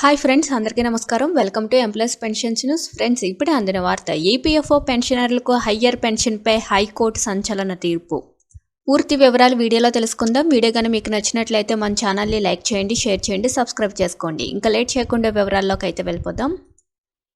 Hi friends అందరికీ నమస్కారం. Welcome to employees pensions news friends ఇప్పుడే అందిన వార్త ఈపీఎఫ్ఓ పెన్షనర్లకు హయ్యర్ పెన్షన్పై హైకోర్టు సంచలన తీర్పు. పూర్తి వివరాలు వీడియోలో తెలుసుకుందాం. వీడియో కానీ మీకు నచ్చినట్లయితే మన ఛానల్ని లైక్ చేయండి షేర్ చేయండి సబ్స్క్రైబ్ చేసుకోండి. ఇంకా లేట్ చేయకుండా వివరాల్లోకి అయితే వెళ్ళిపోదాం.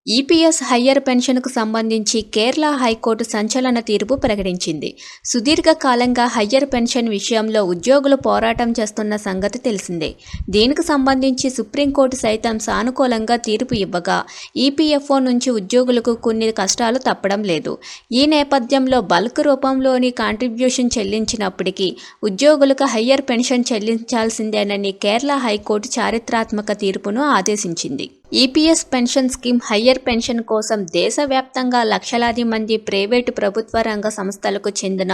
ఈపీఎస్ హయ్యర్ పెన్షన్కు సంబంధించి కేరళ హైకోర్టు సంచలన తీర్పు ప్రకటించింది. సుదీర్ఘకాలంగా హయ్యర్ పెన్షన్ విషయంలో ఉద్యోగులు పోరాటం చేస్తున్న సంగతి తెలిసిందే. దీనికి సంబంధించి సుప్రీంకోర్టు సైతం సానుకూలంగా తీర్పు ఇవ్వగా ఈపీఎఫ్ఓ నుంచి ఉద్యోగులకు కొన్ని కష్టాలు తప్పడం లేదు. ఈ నేపథ్యంలో బల్క్ రూపంలోని కాంట్రిబ్యూషన్ చెల్లించినప్పటికీ ఉద్యోగులకు హయ్యర్ పెన్షన్ చెల్లించాల్సిందేనని కేరళ హైకోర్టు చారిత్రాత్మక తీర్పును ఆదేశించింది. EPS pension scheme higher pension కోసం దేశవ్యాప్తంగా లక్షలాది మంది ప్రైవేటు ప్రభుత్వ రంగ సంస్థలకు చెందిన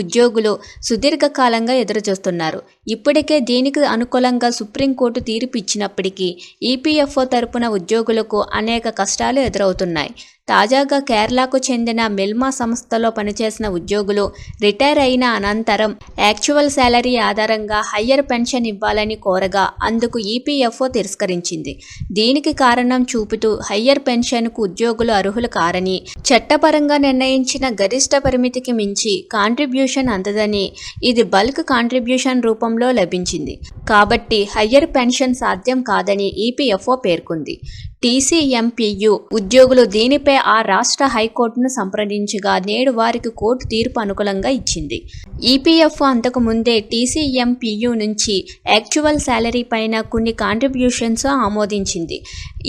ఉద్యోగులు సుదీర్ఘకాలంగా ఎదురుచూస్తున్నారు. ఇప్పటికే దీనికి అనుకూలంగా సుప్రీంకోర్టు తీర్పు ఇచ్చినప్పటికీ ఈపీఎఫ్ఓ తరపున ఉద్యోగులకు అనేక కష్టాలు ఎదురవుతున్నాయి. తాజాగా కేరళకు చెందిన మిల్మా సంస్థలో పనిచేసిన ఉద్యోగులు రిటైర్ అయిన అనంతరం యాక్చువల్ శాలరీ ఆధారంగా హయ్యర్ పెన్షన్ ఇవ్వాలని కోరగా అందుకు ఈపీఎఫ్ఓ తిరస్కరించింది. దీనికి కారణం చూపుతూ హయ్యర్ పెన్షన్కు ఉద్యోగులు అర్హులు కారని చట్టపరంగా నిర్ణయించిన గరిష్ట పరిమితికి మించి కాంట్రిబ్యూషన్ అందదని ఇది బల్క్ కాంట్రిబ్యూషన్ రూపంలో లభించింది. కాబట్టి హయ్యర్ పెన్షన్ సాధ్యం కాదని ఈపీఎఫ్ఓ పేర్కొంది. టీసీఎంపీయు ఉద్యోగులు దీనిపై ఆ రాష్ట్ర హైకోర్టును సంప్రదించగా నేడు వారికి కోర్టు తీర్పు అనుకూలంగా ఇచ్చింది. ఈపీఎఫ్ అంతకు ముందే టీసీఎంపీయు నుంచి యాక్చువల్ శాలరీ పైన కొన్ని కాంట్రిబ్యూషన్స్ ఆమోదించింది.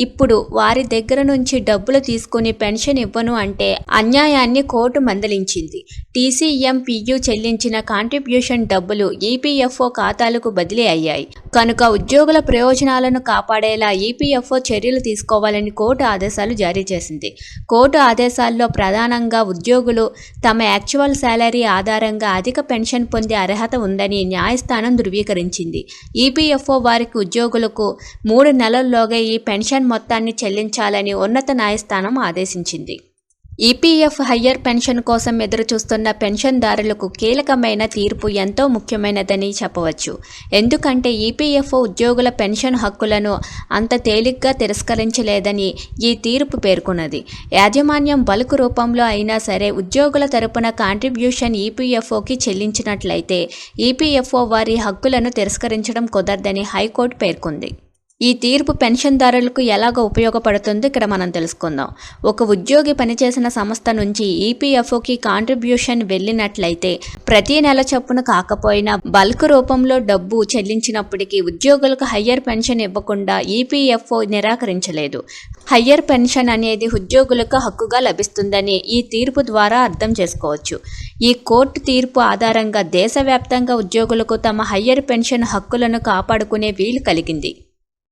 ఇప్పుడు వారి దగ్గర నుంచి డబ్బులు తీసుకుని పెన్షన్ ఇవ్వను అంటే అన్యాయాన్ని కోర్టు మందలించింది. టీసీఎంపీయు చెల్లించిన కాంట్రిబ్యూషన్ డబ్బులు ఈపీఎఫ్ఓ ఖాతాలకు బదిలీ అయ్యాయి. కనుక ఉద్యోగుల ప్రయోజనాలను కాపాడేలా ఈపీఎఫ్ఓ చర్యలు తీసుకోవాలని కోర్టు ఆదేశాలు జారీ చేసింది. కోర్టు ఆదేశాల్లో ప్రధానంగా ఉద్యోగులు తమ యాక్చువల్ శాలరీ ఆధారంగా అధిక పెన్షన్ పొందే అర్హత ఉందని న్యాయస్థానం ధృవీకరించింది. ఈపీఎఫ్ఓ వారికి ఉద్యోగులకు మూడు నెలల్లోగా ఈ పెన్షన్ మొత్తాన్ని చెల్లించాలని ఉన్నత న్యాయస్థానం ఆదేశించింది. ఈపీఎఫ్ హయ్యర్ పెన్షన్ కోసం ఎదురుచూస్తున్న పెన్షన్దారులకు కీలకమైన తీర్పు ఎంతో ముఖ్యమైనదని చెప్పవచ్చు. ఎందుకంటే ఈపీఎఫ్ఓ ఉద్యోగుల పెన్షన్ హక్కులను అంత తేలిగ్గా తిరస్కరించలేదని ఈ తీర్పు పేర్కొన్నది. యాజమాన్యం బల్క్ రూపంలో అయినా సరే ఉద్యోగుల తరపున కాంట్రిబ్యూషన్ ఈపీఎఫ్ఓకి చెల్లించినట్లయితే ఈపీఎఫ్ఓ వారి హక్కులను తిరస్కరించడం కుదరదని హైకోర్టు పేర్కొంది. ఈ తీర్పు పెన్షన్దారులకు ఎలాగ ఉపయోగపడుతుందో ఇక్కడ మనం తెలుసుకుందాం. ఒక ఉద్యోగి పనిచేసిన సంస్థ నుంచి ఈపీఎఫ్ఓకి కాంట్రిబ్యూషన్ వెళ్ళినట్లయితే ప్రతి నెల చొప్పున కాకపోయినా బల్క్ రూపంలో డబ్బు చెల్లించినప్పటికీ ఉద్యోగులకు హయ్యర్ పెన్షన్ ఇవ్వకుండా ఈపీఎఫ్ఓ నిరాకరించలేదు. హయ్యర్ పెన్షన్ అనేది ఉద్యోగులకు హక్కుగా లభిస్తుందని ఈ తీర్పు ద్వారా అర్థం చేసుకోవచ్చు. ఈ కోర్టు తీర్పు ఆధారంగా దేశవ్యాప్తంగా ఉద్యోగులకు తమ హయ్యర్ పెన్షన్ హక్కులను కాపాడుకునే వీలు కలిగింది.